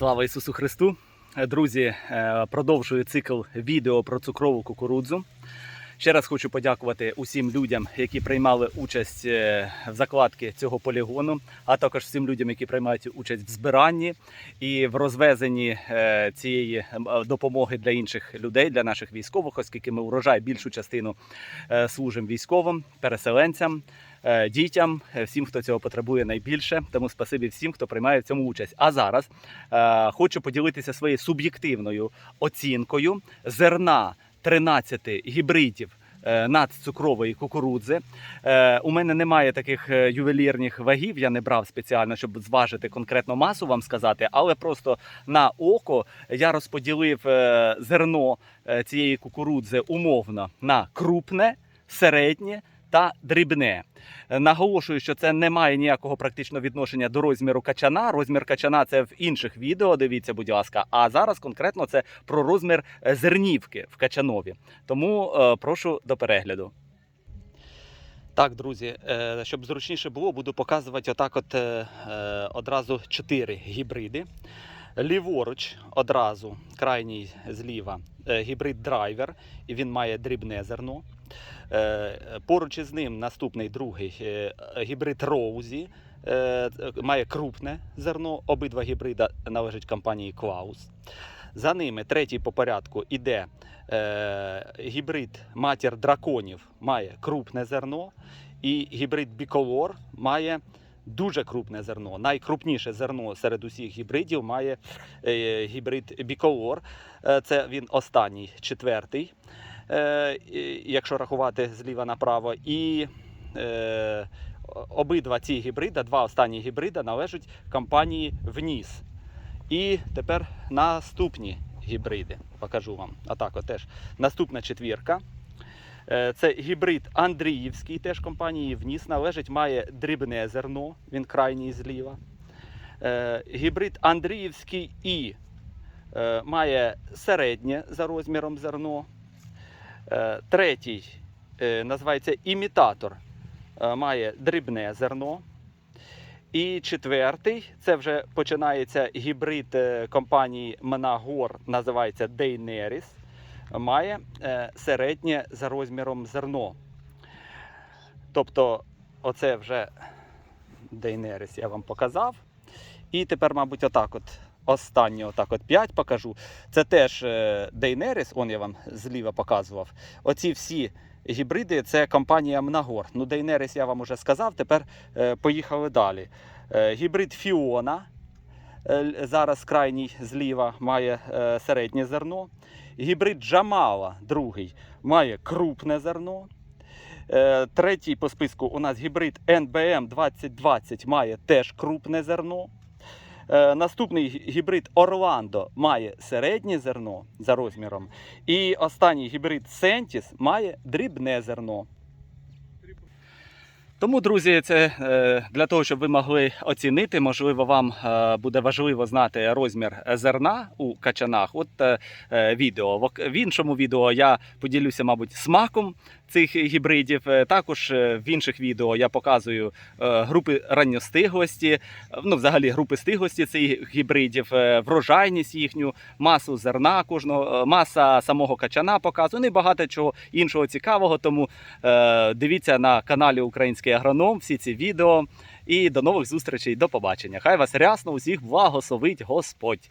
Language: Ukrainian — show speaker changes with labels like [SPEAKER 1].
[SPEAKER 1] Слава Ісусу Христу! Е, Друзі, е, продовжую цикл відео про цукрову кукурудзу. Ще раз хочу подякувати усім людям, які приймали участь е, в закладці цього полігону, а також всім людям, які приймають участь в збиранні і в розвезенні е, цієї е, допомоги для інших людей, для наших військових, оскільки ми урожай більшу частину служимо військовим, переселенцям, дітям, всім, хто цього потребує найбільше. Тому спасибі всім, хто приймає в цьому участь. А зараз хочу поділитися своєю суб'єктивною оцінкою зерна 13 гібридів. е, Надцукрової кукурудзи. Е, у мене немає таких е, ювелірних вагів, я не брав спеціально, щоб зважити конкретно масу вам сказати, але просто на око я розподілив зерно цієї кукурудзи умовно на крупне, середнє та дрібне. Е, Наголошую, що це не має ніякого практичного відношення до розміру качана. Розмір качана це в інших відео. Дивіться, будь ласка. А зараз конкретно це про розмір е, зернівки в качанові. Тому е, прошу до перегляду. Так, друзі, е, щоб зручніше було, буду показувати отак, от одразу чотири гібриди. Ліворуч одразу, крайній зліва, гібрид драйвер, і він має дрібне зерно. Е, Поруч із ним наступний другий е, гібрид Роузі. е, Має крупне зерно. Обидва гібрида належать компанії Клаус. За ними третій по порядку іде гібрид матір драконів, має крупне зерно. І гібрид біколор має дуже крупне зерно. Найкрупніше зерно серед усіх гібридів має гібрид біколор. Це він останній, четвертий, якщо рахувати зліва направо. І е, обидва ці гібрида, два останні гібрида належать компанії Вніс. І тепер наступні гібриди. Покажу вам. Атак, от теж. Наступна четвірка. Е, Це гібрид Андріївський, теж компанії Вніс належить, має дрібне зерно, він крайній зліва. Е, Гібрид Андріївський І е, має середнє за розміром зерно. Е, Третій е, називається імітатор, е, має дрібне зерно. І четвертий це вже починається гібрид компанії Менагор, називається Дейнеріс. Має середнє за розміром зерно. Тобто, оце вже Дейнеріс я вам показав. І тепер, мабуть, отак от. Останнє отак от 5 покажу. Це теж е, Дейнеріс, он я вам зліва показував. Оці всі гібриди це компанія Мнагор. Ну, Дейнеріс я вам уже сказав, тепер е, поїхали далі. Е, гібрид Фіона. Зараз крайній зліва має середнє зерно. Гібрид Джамала, другий, має крупне зерно. Третій по списку у нас гібрид NBM 2020 має теж крупне зерно. Е, Наступний гібрид Орландо має середнє зерно за розміром. І останній гібрид Сентіс має дрібне зерно. Тому, друзі, це е, для того, щоб ви могли оцінити, можливо, вам е, буде важливо знати розмір зерна у качанах. От відео. В іншому відео я поділюся, мабуть, смаком цих гібридів. Е, Також е, в інших відео я показую е, групи ранньостиглості, ну, взагалі групи стиглості цих гібридів, врожайність їхню, масу зерна кожного, маса самого качана показую. Ну і багато чого іншого цікавого. Тому дивіться на каналі Український агроном всі ці відео. І до нових зустрічей, до побачення. Хай вас рясно усіх благословить Господь.